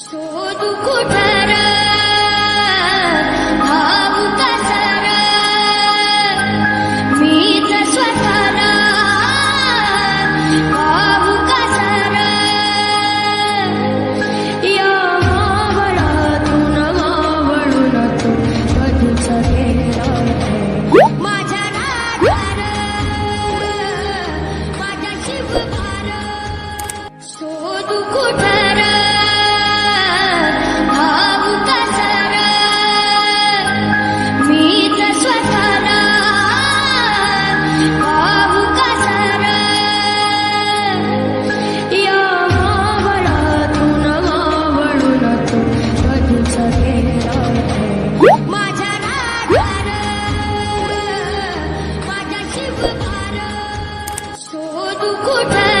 शोदु कोठारा बाबू का शरण मी तस्वकारा बाबू का शरण यो आवरा तू न आवळु माझा राजा माझा शिव भार शोदु down.